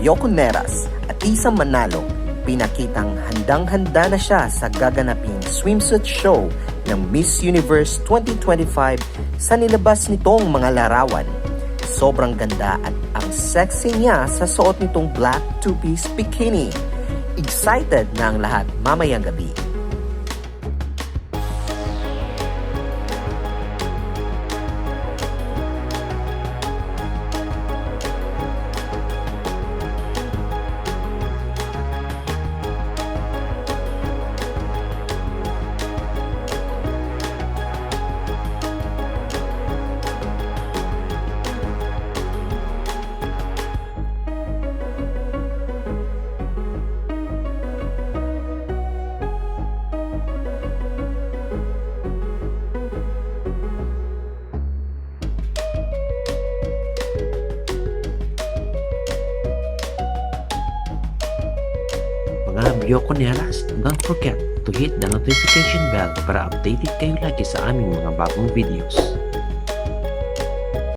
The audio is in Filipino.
Bioconeras at Isa Manalo pinakitang handang-handa na siya sa gaganaping swimsuit show ng Miss Universe 2025 sa nilabas nitong mga larawan. Sobrang ganda at ang sexy niya sa suot nitong black two-piece bikini. Excited na ang lahat mamayang gabi. Mga Bioconeras, don't forget to hit the notification bell para updated kayo lagi sa aming mga bagong videos.